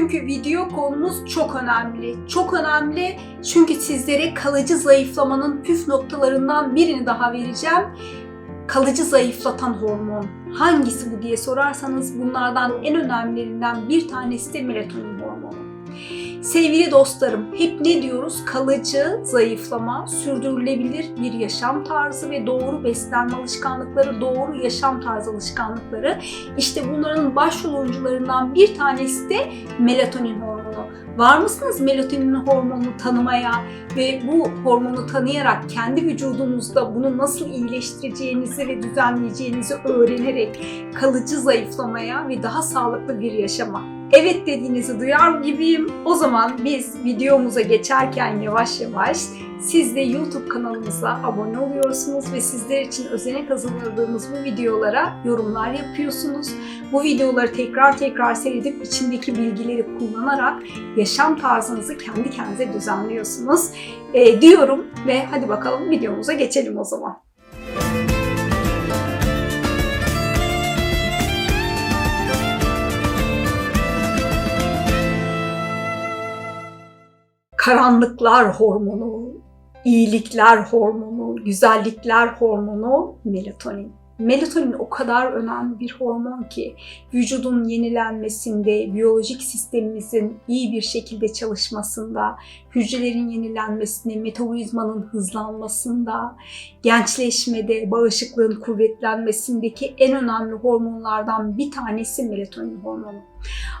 Bugünkü video konumuz çok önemli. Çok önemli çünkü sizlere kalıcı zayıflamanın püf noktalarından birini daha vereceğim. Kalıcı zayıflatan hormon. Hangisi bu diye sorarsanız bunlardan en önemlilerinden bir tanesi de melatonin. Sevgili dostlarım, hep ne diyoruz? Kalıcı zayıflama, sürdürülebilir bir yaşam tarzı ve doğru beslenme alışkanlıkları, doğru yaşam tarzı alışkanlıkları. İşte bunların başrol oyuncularından bir tanesi de melatonin hormonu. Var mısınız melatonin hormonunu tanımaya ve bu hormonu tanıyarak kendi vücudunuzda bunu nasıl iyileştireceğinizi ve düzenleyeceğinizi öğrenerek kalıcı zayıflamaya ve daha sağlıklı bir yaşama evet dediğinizi duyar gibiyim. O zaman biz videomuza geçerken yavaş yavaş siz de YouTube kanalımıza abone oluyorsunuz ve sizler için özenek hazırladığımız bu videolara yorumlar yapıyorsunuz. Bu videoları tekrar tekrar seyredip içindeki bilgileri kullanarak yaşam tarzınızı kendi kendinize düzenliyorsunuz e, diyorum ve hadi bakalım videomuza geçelim o zaman. Karanlıklar hormonu, iyilikler hormonu, güzellikler hormonu melatonin. Melatonin o kadar önemli bir hormon ki vücudun yenilenmesinde, biyolojik sistemimizin iyi bir şekilde çalışmasında, hücrelerin yenilenmesinde, metabolizmanın hızlanmasında, gençleşmede, bağışıklığın kuvvetlenmesindeki en önemli hormonlardan bir tanesi melatonin hormonu.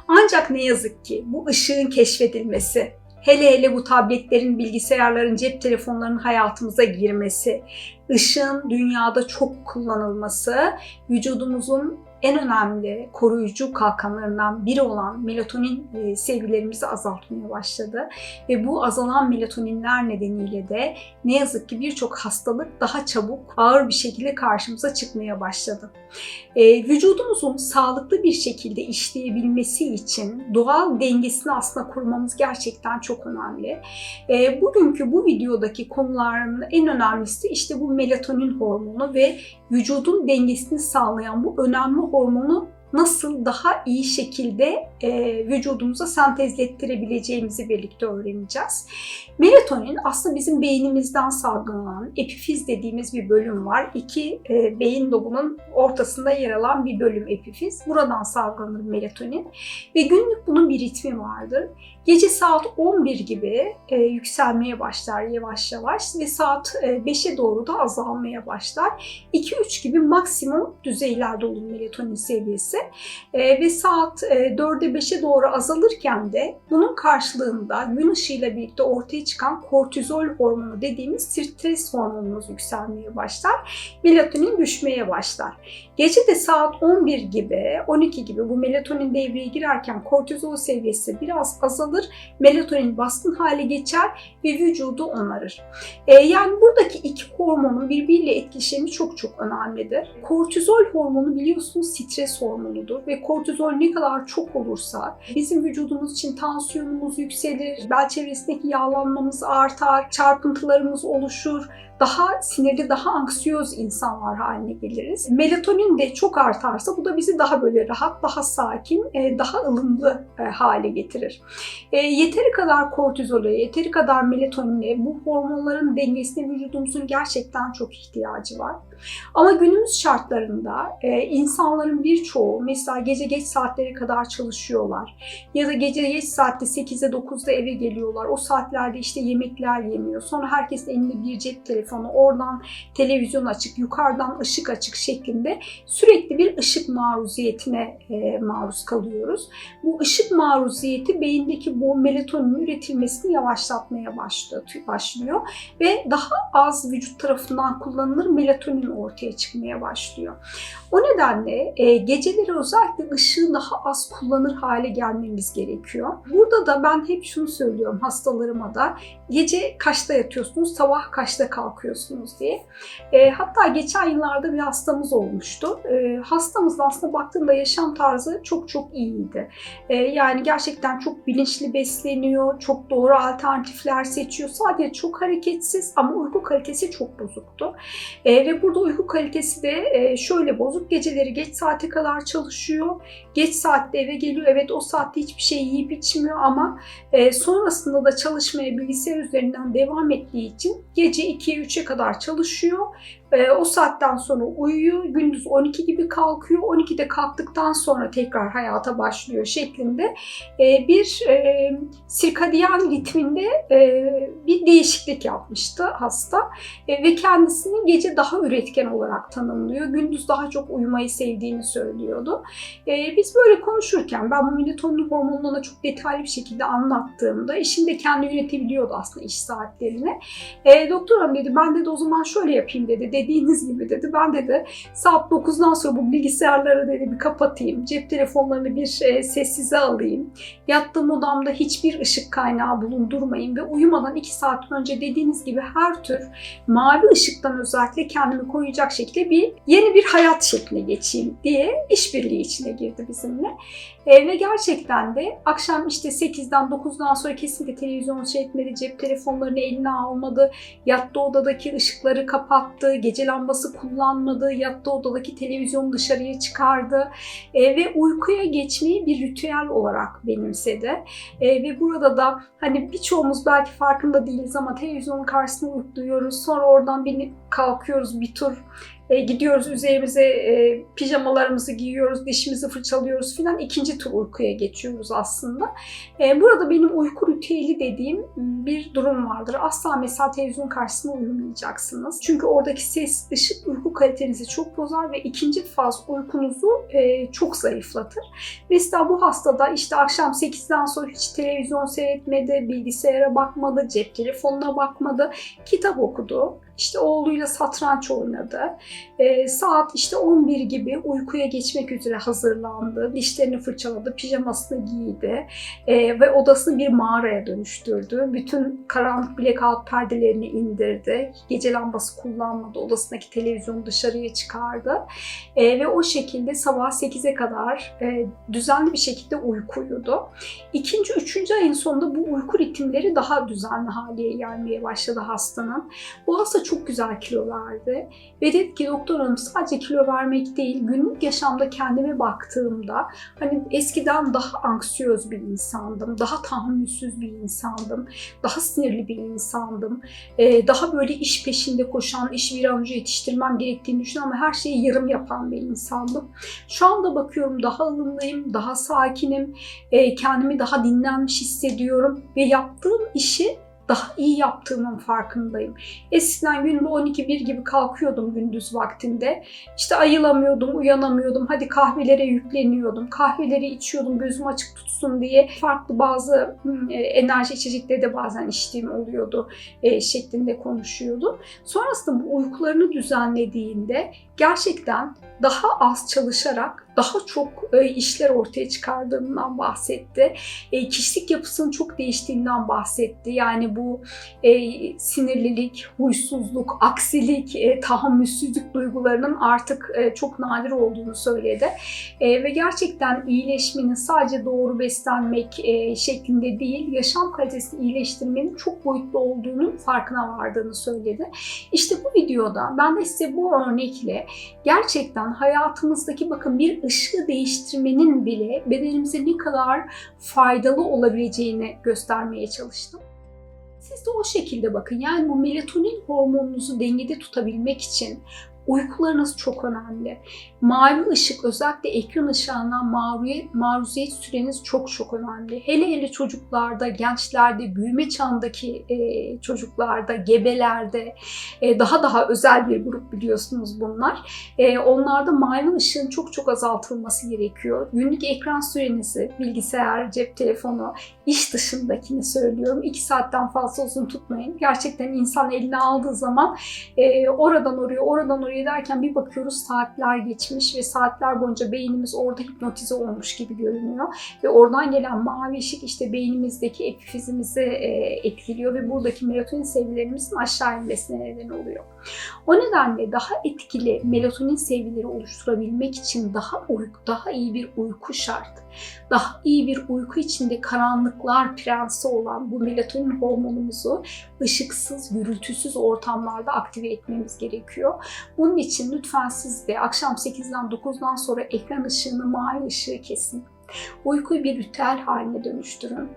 Ancak ne yazık ki bu ışığın keşfedilmesi, Hele hele bu tabletlerin, bilgisayarların, cep telefonlarının hayatımıza girmesi, ışığın dünyada çok kullanılması, vücudumuzun en önemli koruyucu kalkanlarından biri olan melatonin e, seviyeleimizi azaltmaya başladı. Ve bu azalan melatoninler nedeniyle de ne yazık ki birçok hastalık daha çabuk, ağır bir şekilde karşımıza çıkmaya başladı. E, vücudumuzun sağlıklı bir şekilde işleyebilmesi için doğal dengesini aslında kurmamız gerçekten çok önemli. E, bugünkü bu videodaki konuların en önemlisi işte bu melatonin hormonu ve vücudun dengesini sağlayan bu önemli hormonu nasıl daha iyi şekilde e, vücudumuza sentezlettirebileceğimizi birlikte öğreneceğiz. Melatonin aslında bizim beynimizden salgılanan epifiz dediğimiz bir bölüm var. İki e, beyin lobunun ortasında yer alan bir bölüm epifiz. Buradan salgılanır melatonin ve günlük bunun bir ritmi vardır. Gece saat 11 gibi e, yükselmeye başlar yavaş yavaş ve saat e, 5'e doğru da azalmaya başlar. 2-3 gibi maksimum düzeylerde olur melatonin seviyesi e, ve saat e, 4'e 5'e doğru azalırken de bunun karşılığında gün ışığıyla birlikte ortaya çıkan kortizol hormonu dediğimiz stres hormonumuz yükselmeye başlar. Melatonin düşmeye başlar. Gece de saat 11 gibi, 12 gibi bu melatonin devreye girerken kortizol seviyesi biraz azalır. Melatonin baskın hale geçer ve vücudu onarır. E, yani buradaki iki hormonun birbiriyle etkileşimi çok çok önemlidir. Kortizol hormonu biliyorsunuz stres hormonudur ve kortizol ne kadar çok olursa bizim vücudumuz için tansiyonumuz yükselir, bel çevresindeki yağlanmamız artar, çarpıntılarımız oluşur, daha sinirli, daha anksiyöz insanlar haline geliriz. Melatonin de çok artarsa bu da bizi daha böyle rahat, daha sakin, e, daha ılımlı e, hale getirir. E, yeteri kadar kortizole, yeteri kadar melatonine, bu hormonların dengesine vücudumuzun gerçekten çok ihtiyacı var. Ama günümüz şartlarında insanların birçoğu mesela gece geç saatlere kadar çalışıyorlar ya da gece geç saatte 8'de 9'da eve geliyorlar. O saatlerde işte yemekler yemiyor. Sonra herkesin elinde bir cep telefonu, oradan televizyon açık, yukarıdan ışık açık şeklinde sürekli bir ışık maruziyetine e, maruz kalıyoruz. Bu ışık maruziyeti beyindeki bu melatonin üretilmesini yavaşlatmaya başlıyor ve daha az vücut tarafından kullanılır melatonin ortaya çıkmaya başlıyor. O nedenle e, geceleri özellikle ışığı daha az kullanır hale gelmemiz gerekiyor. Burada da ben hep şunu söylüyorum hastalarıma da gece kaçta yatıyorsunuz, sabah kaçta kalkıyorsunuz diye. E, hatta geçen yıllarda bir hastamız olmuştu. E, hastamız da aslında baktığımda yaşam tarzı çok çok iyiydi. E, yani gerçekten çok bilinçli besleniyor, çok doğru alternatifler seçiyor. Sadece çok hareketsiz ama uyku kalitesi çok bozuktu. E, ve burada da uyku kalitesi de e, şöyle bozuk. Geceleri geç saate kadar çalışıyor. Geç saatte eve geliyor. Evet o saatte hiçbir şey yiyip içmiyor ama e, sonrasında da çalışmaya bilgisayar üzerinden devam ettiği için gece 2'ye 3'e kadar çalışıyor. E, o saatten sonra uyuyor. Gündüz 12 gibi kalkıyor. 12'de kalktıktan sonra tekrar hayata başlıyor şeklinde e, bir e, sirkadiyen ritminde e, bir değişiklik yapmıştı hasta. E, ve kendisini gece daha üretken olarak tanımlıyor. Gündüz daha çok uyumayı sevdiğini söylüyordu. E, biz böyle konuşurken ben bu melatonin hormonunu ona çok detaylı bir şekilde anlattığımda eşim de kendi yönetebiliyordu aslında iş saatlerini. E, doktor hanım dedi ben de o zaman şöyle yapayım dedi. Dediğiniz gibi dedi. Ben dedi saat 9'dan sonra bu bilgisayarları dedi bir kapatayım. Cep telefonlarını bir e, sessize alayım. Yattığım odamda hiçbir ışık kaynağı bulundurmayın ve uyumadan 2 saat önce dediğiniz gibi her tür mavi ışıktan özellikle kendimi koruyacak şekilde bir yeni bir hayat şekline geçeyim diye işbirliği içine girdi bizimle. E, ve gerçekten de akşam işte 8'den 9'dan sonra kesinlikle televizyon seyretmedi, cep telefonlarını eline almadı, yattığı odadaki ışıkları kapattı, gece lambası kullanmadı, yattığı odadaki televizyonu dışarıya çıkardı e, ve uykuya geçmeyi bir ritüel olarak benimsedi. E, ve burada da hani birçoğumuz belki farkında değiliz ama televizyonun karşısında uyukluyoruz, sonra oradan bir kalkıyoruz bir tur e, gidiyoruz üzerimize e, pijamalarımızı giyiyoruz, dişimizi fırçalıyoruz filan ikinci tur uykuya geçiyoruz aslında. E, burada benim uyku ritüeli dediğim bir durum vardır. Asla mesela televizyon karşısında uyumayacaksınız. Çünkü oradaki ses, ışık uyku kalitenizi çok bozar ve ikinci faz uykunuzu e, çok zayıflatır. Mesela bu hastada işte akşam 8'den sonra hiç televizyon seyretmedi, bilgisayara bakmadı, cep telefonuna bakmadı, kitap okudu. İşte oğluyla satranç oynadı. E, saat işte 11 gibi uykuya geçmek üzere hazırlandı. Dişlerini fırçaladı, pijamasını giydi e, ve odasını bir mağaraya dönüştürdü. Bütün karanlık blackout perdelerini indirdi. Gece lambası kullanmadı. Odasındaki televizyonu dışarıya çıkardı. E, ve o şekilde sabah 8'e kadar e, düzenli bir şekilde uyku uyudu. İkinci, üçüncü ayın sonunda bu uyku ritimleri daha düzenli hale gelmeye başladı hastanın. Bu hasta çok güzel kilo verdi. Ve dedi ki doktor hanım sadece kilo vermek değil, günlük yaşamda kendime baktığımda hani eskiden daha anksiyöz bir insandım, daha tahammülsüz bir insandım, daha sinirli bir insandım, ee, daha böyle iş peşinde koşan, işi bir an önce yetiştirmem gerektiğini düşünen ama her şeyi yarım yapan bir insandım. Şu anda bakıyorum daha ılımlıyım, daha sakinim, ee, kendimi daha dinlenmiş hissediyorum ve yaptığım işi daha iyi yaptığımın farkındayım. Eskiden günde 12-1 gibi kalkıyordum gündüz vaktinde. İşte ayılamıyordum, uyanamıyordum. Hadi kahvelere yükleniyordum. Kahveleri içiyordum gözüm açık tutsun diye. Farklı bazı e, enerji içecekleri de bazen içtiğim oluyordu e, şeklinde konuşuyordu. Sonrasında bu uykularını düzenlediğinde gerçekten daha az çalışarak daha çok e, işler ortaya çıkardığından bahsetti. E, kişilik yapısının çok değiştiğinden bahsetti. Yani bu e, sinirlilik, huysuzluk, aksilik, e, tahammülsüzlük duygularının artık çok nadir olduğunu söyledi. Ve gerçekten iyileşmenin sadece doğru beslenmek şeklinde değil, yaşam kalitesini iyileştirmenin çok boyutlu olduğunu farkına vardığını söyledi. İşte bu videoda ben de size bu örnekle gerçekten hayatımızdaki bakın bir ışığı değiştirmenin bile bedenimize ne kadar faydalı olabileceğini göstermeye çalıştım. Siz de o şekilde bakın. Yani bu melatonin hormonunuzu dengede tutabilmek için uykularınız çok önemli. Mavi ışık özellikle ekran maruziyet, maruziyet süreniz çok çok önemli. Hele hele çocuklarda, gençlerde, büyüme çağındaki e, çocuklarda, gebelerde e, daha daha özel bir grup biliyorsunuz bunlar. E, onlarda mavi ışığın çok çok azaltılması gerekiyor. Günlük ekran sürenizi, bilgisayar, cep telefonu, iş dışındakini söylüyorum. 2 saatten fazla uzun tutmayın. Gerçekten insan eline aldığı zaman e, oradan oraya, oradan oraya derken bir bakıyoruz saatler geçmiş ve saatler boyunca beynimiz orada hipnotize olmuş gibi görünüyor. Ve oradan gelen mavi ışık işte beynimizdeki epifizimizi e, etkiliyor ve buradaki melatonin seviyelerimizin aşağı inmesine neden oluyor. O nedenle daha etkili melatonin seviyeleri oluşturabilmek için daha uyku, daha iyi bir uyku şart. Daha iyi bir uyku içinde karanlıklar prensi olan bu melatonin hormonumuzu ışıksız, gürültüsüz ortamlarda aktive etmemiz gerekiyor. Bunun için lütfen siz de akşam 8'den 9'dan sonra ekran ışığını, mavi ışığı kesin. Uykuyu bir ritüel haline dönüştürün.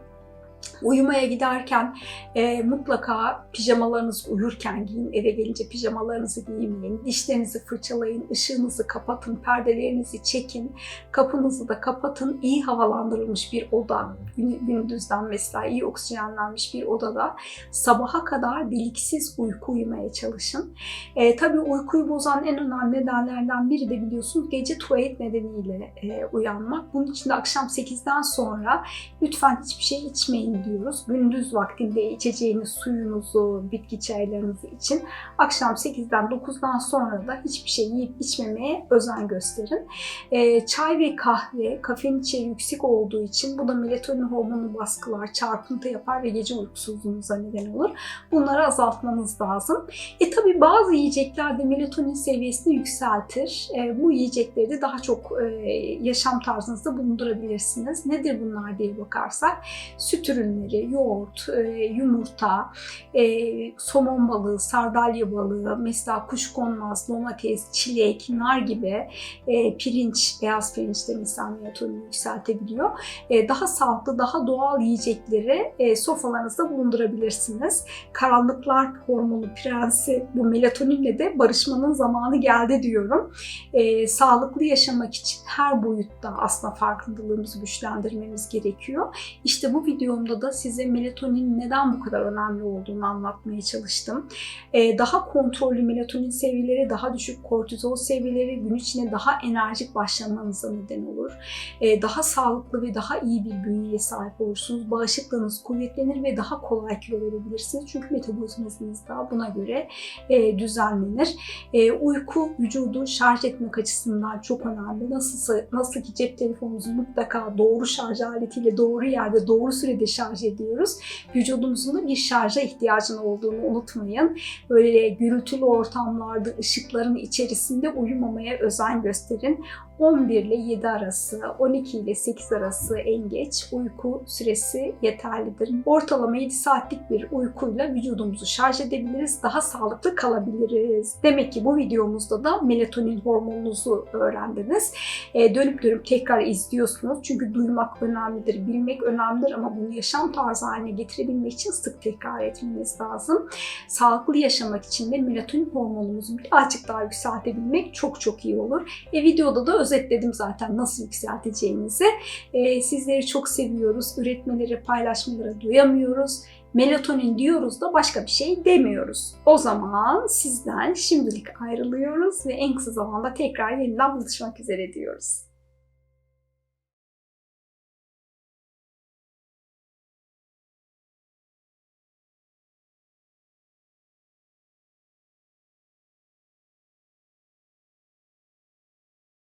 Uyumaya giderken e, mutlaka pijamalarınızı uyurken giyin, eve gelince pijamalarınızı giymeyin, dişlerinizi fırçalayın, ışığınızı kapatın, perdelerinizi çekin, kapınızı da kapatın. İyi havalandırılmış bir oda, gün- gündüzden mesela iyi oksijenlenmiş bir odada sabaha kadar deliksiz uyku uyumaya çalışın. E, tabii uykuyu bozan en önemli nedenlerden biri de biliyorsunuz gece tuvalet nedeniyle e, uyanmak. Bunun için de akşam 8'den sonra lütfen hiçbir şey içmeyin diyoruz. Gündüz vaktinde içeceğiniz suyunuzu, bitki çaylarınızı için akşam 8'den 9'dan sonra da hiçbir şey yiyip içmemeye özen gösterin. Ee, çay ve kahve kafein içeriği yüksek olduğu için bu da melatonin hormonu baskılar, çarpıntı yapar ve gece uykusuzluğunuza neden olur. Bunları azaltmanız lazım. E tabi bazı yiyecekler de melatonin seviyesini yükseltir. E, bu yiyecekleri de daha çok e, yaşam tarzınızda bulundurabilirsiniz. Nedir bunlar diye bakarsak süt ürünleri, yoğurt, e, yumurta, e, somon balığı, sardalya balığı, mesela kuşkonmaz, domates, çilek, nar gibi e, pirinç, beyaz pirinç de mesela melatonini yükseltebiliyor. Daha sağlıklı, daha doğal yiyecekleri sofralarınızda bulundurabilirsiniz. Karanlıklar hormonu prensi bu melatoninle de barışmanın zamanı geldi diyorum. Sağlıklı yaşamak için her boyutta aslında farkındalığımızı güçlendirmemiz gerekiyor. İşte bu videomda da size melatonin neden bu kadar önemli olduğunu anlatmaya çalıştım. Ee, daha kontrollü melatonin seviyeleri, daha düşük kortizol seviyeleri gün içinde daha enerjik başlamanıza neden olur. Ee, daha sağlıklı ve daha iyi bir bünyeye sahip olursunuz. Bağışıklığınız kuvvetlenir ve daha kolay kilo verebilirsiniz. Çünkü metabolizmanız da buna göre e, düzenlenir. E, uyku vücudu şarj etmek açısından çok önemli. Nasıl, nasıl ki cep telefonunuzu mutlaka doğru şarj aletiyle doğru yerde doğru sürede şarj ediyoruz. Vücudumuzun da bir şarja ihtiyacın olduğunu unutmayın. Böyle gürültülü ortamlarda ışıkların içerisinde uyumamaya özen gösterin. 11 ile 7 arası, 12 ile 8 arası en geç uyku süresi yeterlidir. Ortalama 7 saatlik bir uykuyla vücudumuzu şarj edebiliriz, daha sağlıklı kalabiliriz. Demek ki bu videomuzda da melatonin hormonunuzu öğrendiniz. E, dönüp dönüp tekrar izliyorsunuz. Çünkü duymak önemlidir, bilmek önemlidir ama bunu yaşam tarzı haline getirebilmek için sık tekrar etmeniz lazım. Sağlıklı yaşamak için de melatonin hormonumuzu birazcık daha yükseltebilmek çok çok iyi olur. E, videoda da özetledim zaten nasıl yükselteceğinizi. E, sizleri çok seviyoruz. Üretmeleri, paylaşmaları duyamıyoruz. Melatonin diyoruz da başka bir şey demiyoruz. O zaman sizden şimdilik ayrılıyoruz ve en kısa zamanda tekrar yeniden buluşmak üzere diyoruz.